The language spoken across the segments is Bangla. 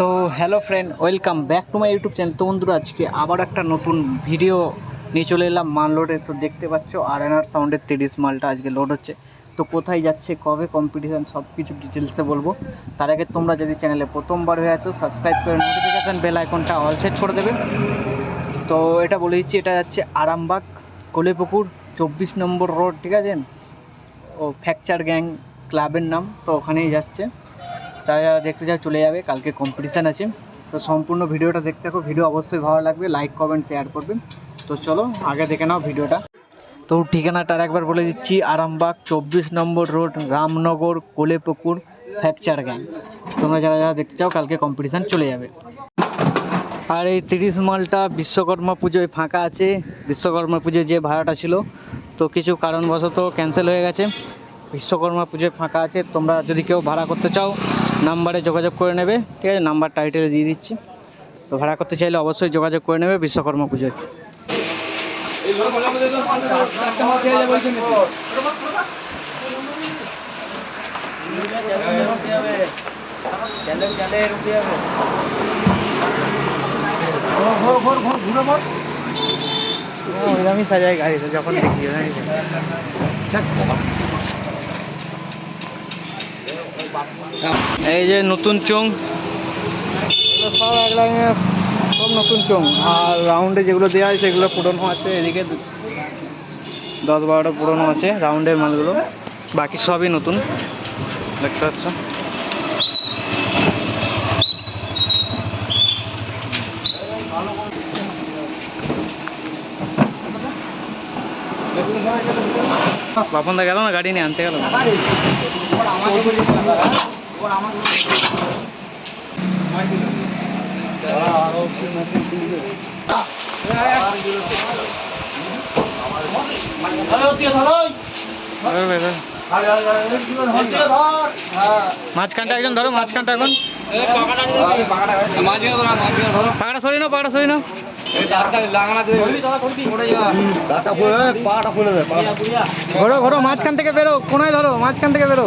তো hello friend welcome back to my YouTube channel তো বন্ধুরা, আজকে আবার একটা নতুন ভিডিও নিয়ে চলে এলাম মাল লোডে তো দেখতে পাচ্ছ আর এন আর সাউন্ডের তিরিশ মালটা আজকে লোড হচ্ছে। তো কোথায় যাচ্ছে, কবে কম্পিটিশান সব কিছু ডিটেলসে বলব। তার আগে তোমরা যদি চ্যানেলে প্রথমবার হয়ে আছো সাবস্ক্রাইব করে নোটিফিকেশান বেল আইকনটা অল সেট করে দেবে। তো এটা বলে দিচ্ছি, এটা যাচ্ছে আরামবাগ, কোলেপুকুর, চব্বিশ নম্বর রোড ঠিক আছে? ও ফ্র্যাকচার গ্যাং ক্লাবের নাম। তো ওখানেই যাচ্ছে। তারা দেখতে চাও চলে যাবে, কালকে কম্পিটিশান আছে। তো সম্পূর্ণ ভিডিওটা দেখতে থাকো, ভিডিও অবশ্যই ভালো লাগবে লাইক কমেন্ট শেয়ার করবেন তো চলো, আগে দেখে নাও ভিডিওটা। তো ঠিকানাটা একবার বলে দিচ্ছি, আরামবাগ, চব্বিশ number road, Ramnagar, Kolepukur fracture gang. তোমরা যারা যারা দেখতে চাও, কালকে কম্পিটিশান চলে যাবে। আর এই তিরিশ মালটা বিশ্বকর্মা পুজোয় ফাঁকা আছে। বিশ্বকর্মা পুজোয় যে ভাড়াটা ছিল, তো কিছু কারণবশত ক্যান্সেল হয়ে গেছে। বিশ্বকর্মা পুজোয় ফাঁকা আছে, তোমরা যদি কেউ ভাড়া করতে চাও, নাম্বারে যোগাযোগ করে নেবে, ঠিক আছে? নাম্বার টাইটেলে দিয়ে দিচ্ছি। তো ভাড়া করতে চাইলে অবশ্যই যোগাযোগ করে নেবে বিশ্বকর্মা পুজোয়। ওইরকমই সাজায় গাড়িতে যখন দেখি এই যে নতুন চোং সব এক লাইনে সব নতুন চোং আর রাউন্ডে যেগুলো দেওয়া আছে, সেগুলো পুরনো আছে এদিকে। দশ বারোটা পুরনো আছে রাউন্ডের মালগুলো। বাকি সবই নতুন। দেখতে পাচ্ছ? বাপন দা গেল না? গাড়ি নিয়ে আনতে গেল মাঝখানটা একজন ধরো, মাঝখানটা এখন। পাকাটা সরি না পাকাটা সরি না ঘোরো ঘোরো মাঝখান থেকে বেরো, কোনায় ধরো, মাঝখান থেকে বেরো।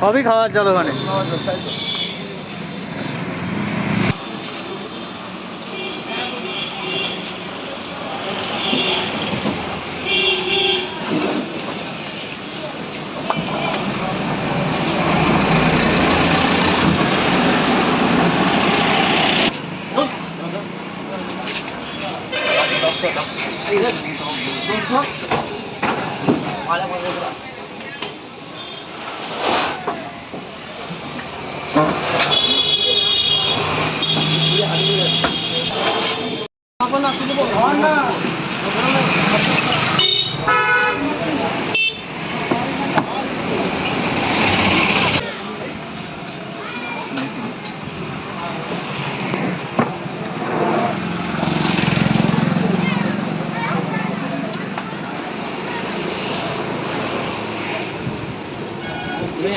সবই খাওয়ার জল ওখানে Bangkok. Alam mo ba?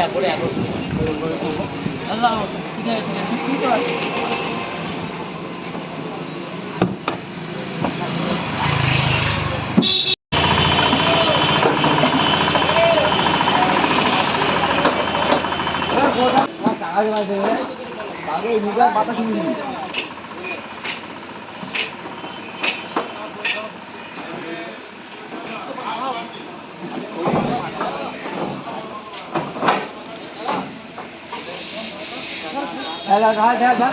করে এক ঠিক আছে। ঠিক আছে তুই তো আসিস আগে বাতাস هذا هذا